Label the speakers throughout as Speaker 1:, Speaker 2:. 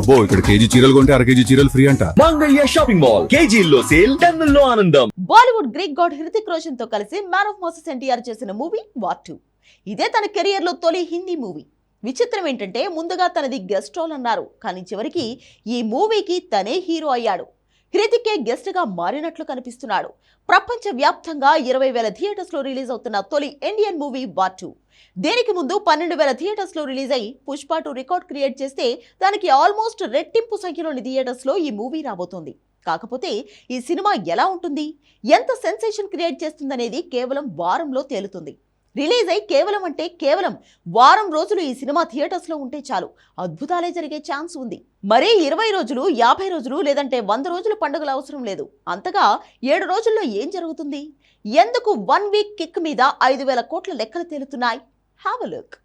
Speaker 1: అబ్బో ఇక్కడ కేజీ చీరలు కొంటే అర కేజీ చీరలు ఫ్రీ అంట.
Speaker 2: మంగళ్య షాపింగ్ మాల్ కేజీల్లో సేల్ టన్నుల్లో ఆనందం.
Speaker 3: బాలీవుడ్ గ్రీక్ గాడ్ హృతిక్ రోషన్తో కలిసి మ్యాన్ ఆఫ్ మోసెస్ ఎన్టీఆర్ చేసిన మూవీ వార్ టూ. ఇదే తన కెరియర్లో తొలి హిందీ మూవీ. విచిత్రం ఏంటంటే ముందుగా తనది గెస్ట్ రోల్ అన్నారు. కానీ చివరికి ఈ మూవీకి తనే హీరో అయ్యాడు. హృతికే గెస్ట్గా మారినట్లు కనిపిస్తున్నాడు. ప్రపంచ వ్యాప్తంగా ఇరవై వేల థియేటర్స్లో రిలీజ్ అవుతున్న తొలి ఇండియన్ మూవీ బార్ టూ. దీనికి ముందు పన్నెండు వేల థియేటర్స్లో రిలీజ్ అయి పుష్ప టూ రికార్డ్ క్రియేట్ చేస్తే దానికి ఆల్మోస్ట్ రెట్టింపు సంఖ్యలోని థియేటర్స్లో ఈ మూవీ రాబోతోంది. కాకపోతే ఈ సినిమా ఎలా ఉంటుంది? ఎంత సెన్సేషన్ క్రియేట్ చేస్తుందనేది కేవలం వారంలో తేలుతుంది. రిలీజ్ అయి కేవలం అంటే కేవలం వారం రోజులు ఈ సినిమా థియేటర్స్లో ఉంటే చాలు. అద్భుతాలే జరిగే ఛాన్స్ ఉంది. మరీ ఇరవై రోజులు యాభై రోజులు లేదంటే వంద రోజుల పండుగలు అవసరం లేదు. అంతగా ఏడు రోజుల్లో ఏం జరుగుతుంది? ఎందుకు వన్ వీక్ కిక్ మీద ఐదు వేల కోట్ల లెక్కలు తేలుతున్నాయి? Have a look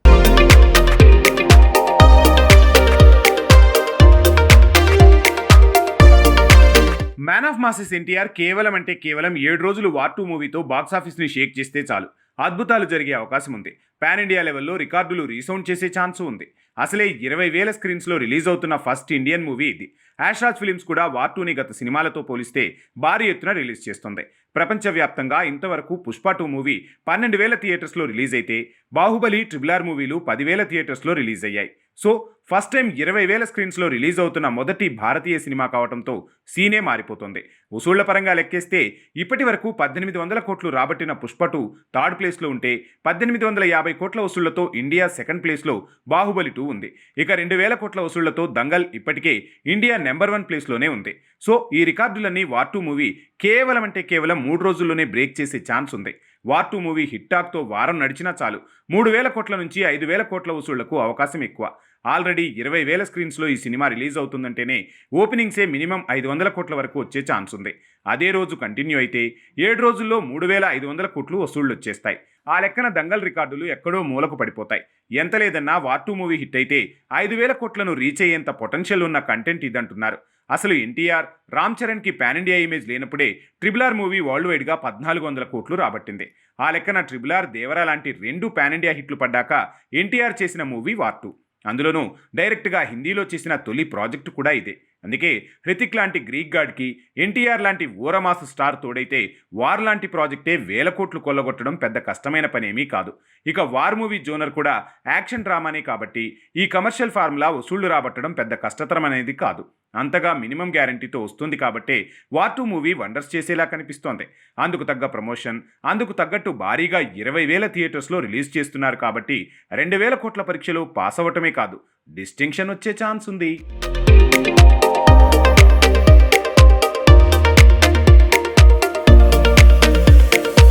Speaker 4: of masses NTR కేవలం అంటే కేవలం ఏడు రోజులు వార్ టూ మూవీతో బాక్సాఫీస్ని షేక్ చేస్తే చాలు. అద్భుతాలు జరిగే అవకాశం ఉంది. పాన్ ఇండియా లెవెల్లో రికార్డులు రీసౌండ్ చేసే ఛాన్స్ ఉంది. అసలే ఇరవై వేల స్క్రీన్స్లో రిలీజ్ అవుతున్న ఫస్ట్ ఇండియన్ మూవీ ఇది. యాష్రాజ్ ఫిలిమ్స్ కూడా వార్ టూని గత సినిమాలతో పోలిస్తే భారీ ఎత్తున రిలీజ్ చేస్తుంది. ప్రపంచవ్యాప్తంగా ఇంతవరకు పుష్ప టూ మూవీ పన్నెండు వేల థియేటర్స్లో రిలీజ్ అయితే బాహుబలి ట్రిబుల్ ఆర్ మూవీలు పదివేల థియేటర్స్లో రిలీజ్ అయ్యాయి. సో ఫస్ట్ టైం ఇరవై వేల స్క్రీన్స్లో రిలీజ్ అవుతున్న మొదటి భారతీయ సినిమా కావడంతో సీనే మారిపోతుంది. వసూళ్ళ పరంగా లెక్కేస్తే ఇప్పటి వరకు పద్దెనిమిది వందల కోట్లు రాబట్టిన పుష్ప టూ థర్డ్ ప్లేస్లో ఉంటే పద్దెనిమిది వందల యాభై కోట్ల వసూళ్ళతో ఇండియా సెకండ్ ప్లేస్లో బాహుబలి టూ ఉంది. ఇక రెండు వేల కోట్ల వసూళ్ళతో దంగల్ ఇప్పటికే ఇండియా నెంబర్ వన్ ప్లేస్లోనే ఉంది. సో ఈ రికార్డులన్నీ వార్ టూ మూవీ కేవలం అంటే కేవలం మూడు రోజుల్లోనే బ్రేక్ చేసే ఛాన్స్ ఉంది. వార్ టూ మూవీ హిట్టాక్తో వారం నడిచినా చాలు. మూడు వేల కోట్ల నుంచి ఐదు వేల కోట్ల వసూళ్ళకు అవకాశం ఎక్కువ. ఆల్రెడీ ఇరవై వేల స్క్రీన్స్లో ఈ సినిమా రిలీజ్ అవుతుందంటేనే ఓపెనింగ్సే మినిమం ఐదు వందల కోట్ల వరకు వచ్చే ఛాన్స్ ఉంది. అదే రోజు కంటిన్యూ అయితే ఏడు రోజుల్లో మూడు వేల ఐదు వందల కోట్లు వసూళ్ళు వచ్చేస్తాయి ఆ లెక్కన దంగల్ రికార్డులు ఎక్కడో మూలకు పడిపోతాయి. ఎంత లేదన్నా వార్ టూ మూవీ హిట్ అయితే ఐదు వేల కోట్లను రీచ్ అయ్యేంత పొటెన్షియల్ ఉన్న కంటెంట్ ఇదంటున్నారు. అసలు ఎన్టీఆర్ రామ్ చరణ్కి పాన్ ఇండియా ఇమేజ్ లేనప్పుడే ట్రిబుల్ ఆర్ మూవీ వరల్డ్ వైడ్గా పద్నాలుగు వందల కోట్లు రాబట్టింది. ఆ లెక్కన ట్రిబుల్ ఆర్ దేవరా లాంటి రెండు పాన్ ఇండియా హిట్లు పడ్డాక ఎన్టీఆర్ చేసిన మూవీ వార్ టూ. అందులోనూ డైరెక్ట్గా హిందీలో చేసిన తొలి ప్రాజెక్టు కూడా ఇదే. అందుకే హృతిక్ లాంటి గ్రీక్ గాడ్కి ఎన్టీఆర్ లాంటి ఊరమాసు స్టార్ తోడైతే వార్ లాంటి ప్రాజెక్టే వేల కోట్లు కొల్లగొట్టడం పెద్ద కష్టమైన పనేమీ కాదు. ఇక వార్ మూవీ జోనర్ కూడా యాక్షన్ డ్రామానే కాబట్టి ఈ కమర్షియల్ ఫార్ములా వసూళ్ళు రాబట్టడం పెద్ద కష్టతరం అనేది కాదు. అంతగా మినిమం గ్యారంటీతో వస్తుంది కాబట్టే వార్ టూ మూవీ వండర్స్ చేసేలా కనిపిస్తోంది. అందుకు తగ్గ ప్రమోషన్ అందుకు తగ్గట్టు భారీగా ఇరవై వేల థియేటర్స్లో రిలీజ్ చేస్తున్నారు కాబట్టి రెండు వేల కోట్ల పరీక్షలో పాస్ అవ్వటమే కాదు డిస్టింక్షన్ వచ్చే ఛాన్స్ ఉంది.